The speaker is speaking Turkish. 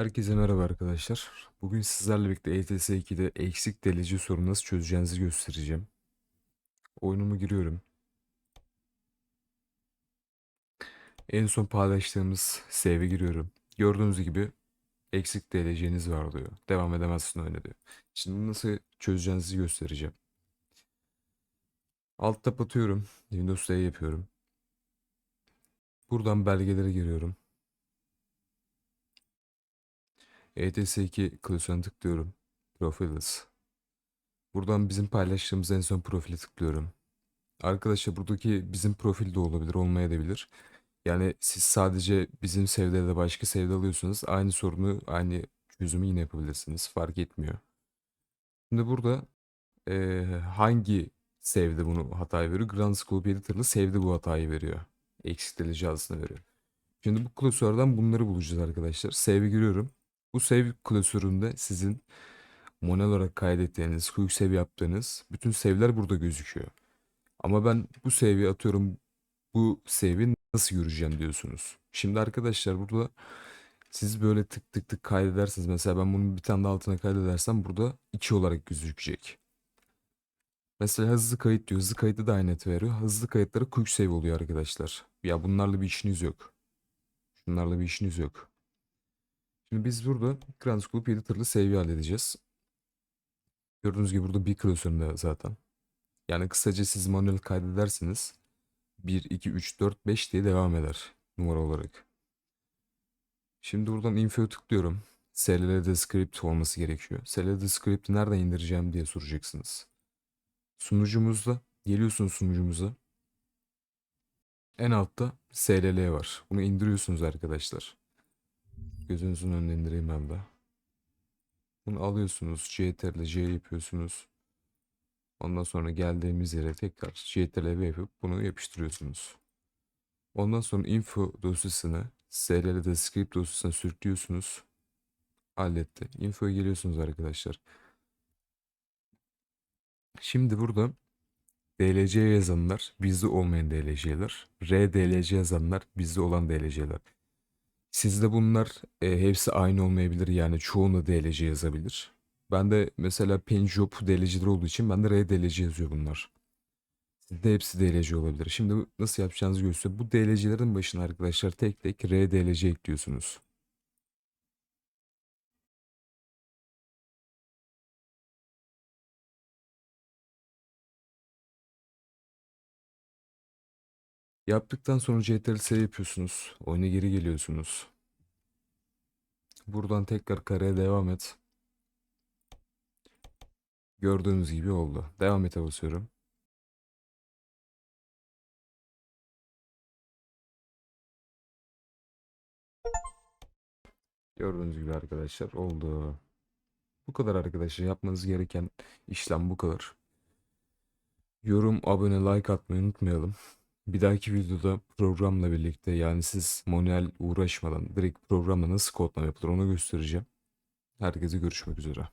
Herkese merhaba arkadaşlar. Bugün sizlerle birlikte ETS 2'de eksik delici sorunu nasıl çözeceğinizi göstereceğim. Oyunumu giriyorum. En son paylaştığımız save'e giriyorum. Gördüğünüz gibi eksik deliciniz var diyor. Devam edemezsin oyuna diyor. Şimdi bunu nasıl çözeceğinizi göstereceğim. Alt tab atıyorum. Windows D yapıyorum. Buradan belgelere giriyorum. ETS2 klasörüne tıklıyorum. Profiles. Buradan bizim paylaştığımız en son profile tıklıyorum. Arkadaşlar buradaki bizim profil de olabilir, olmayabilir. Yani siz sadece bizim sevde ya da başka sevde alıyorsanız aynı sorunu, aynı çözümü yine yapabilirsiniz. Fark etmiyor. Şimdi burada eee, hangi sevde bunu hatayı veriyor? Grand Scope Editor'lı sevde bu hatayı veriyor. Eksik delici veriyor. Şimdi bu klasörden bunları bulacağız arkadaşlar. Save'e giriyorum. Bu save klasöründe sizin manuel olarak kaydettiğiniz, quick save yaptığınız bütün save'ler burada gözüküyor. Ama ben bu save'i atıyorum bu save'i nasıl göreceğim diyorsunuz. Şimdi arkadaşlar burada siz böyle tık tık tık kaydedersiniz. Mesela ben bunun bir tane de altına kaydedersem burada 2 olarak gözükecek. Mesela hızlı kayıt diyor. Hızlı kayıtta da aynı veriyor. Hızlı kayıtları quick save oluyor arkadaşlar. Ya bunlarla bir işiniz yok. Şunlarla bir işiniz yok. Şimdi biz burada Grand Scoop Editor'lı save'i halledeceğiz. Gördüğünüz gibi burada bir klasöründe zaten. Yani kısaca siz manuel kaydedersiniz. 1, 2, 3, 4, 5 diye devam eder numara olarak. Şimdi buradan info'ya tıklıyorum. SLL'de script olması gerekiyor. SLL'de script'i nereden indireceğim diye soracaksınız. Sunucumuzda geliyorsunuz sunucumuza. En altta SLL var. Bunu indiriyorsunuz arkadaşlar. Gözünüzün önüne indireyim ben de. Bunu alıyorsunuz. CTRL C yapıyorsunuz. Ondan sonra geldiğimiz yere tekrar CTRL V yapıp bunu yapıştırıyorsunuz. Ondan sonra info dosyasını SLL'de script dosyasına sürüklüyorsunuz. Halletti. Info'ya geliyorsunuz arkadaşlar. Şimdi burada DLC yazanlar bizde olmayan DLC'ler. RDLC yazanlar bizde olan DLC'ler. Sizde bunlar e, hepsi aynı olmayabilir yani çoğunu DLC yazabilir. Ben de mesela Penjob DLC'ler olduğu için ben de RDLC yazıyor bunlar. Sizde hepsi DLC olabilir. Şimdi nasıl yapacağınızı gösteriyor. Bu DLC'lerin başına arkadaşlar tek tek RDLC ekliyorsunuz. Yaptıktan sonra CTRL-S yapıyorsunuz. Oyuna geri geliyorsunuz. Buradan tekrar kareye devam et. Gördüğünüz gibi oldu. Devam ete basıyorum. Gördüğünüz gibi arkadaşlar oldu. Bu kadar arkadaşlar. Yapmanız gereken işlem bu kadar. Yorum, abone, like atmayı unutmayalım. Bir dahaki videoda programla birlikte yani siz manuel uğraşmadan direkt programla nasıl kodlama yapılır onu göstereceğim. Herkese görüşmek üzere.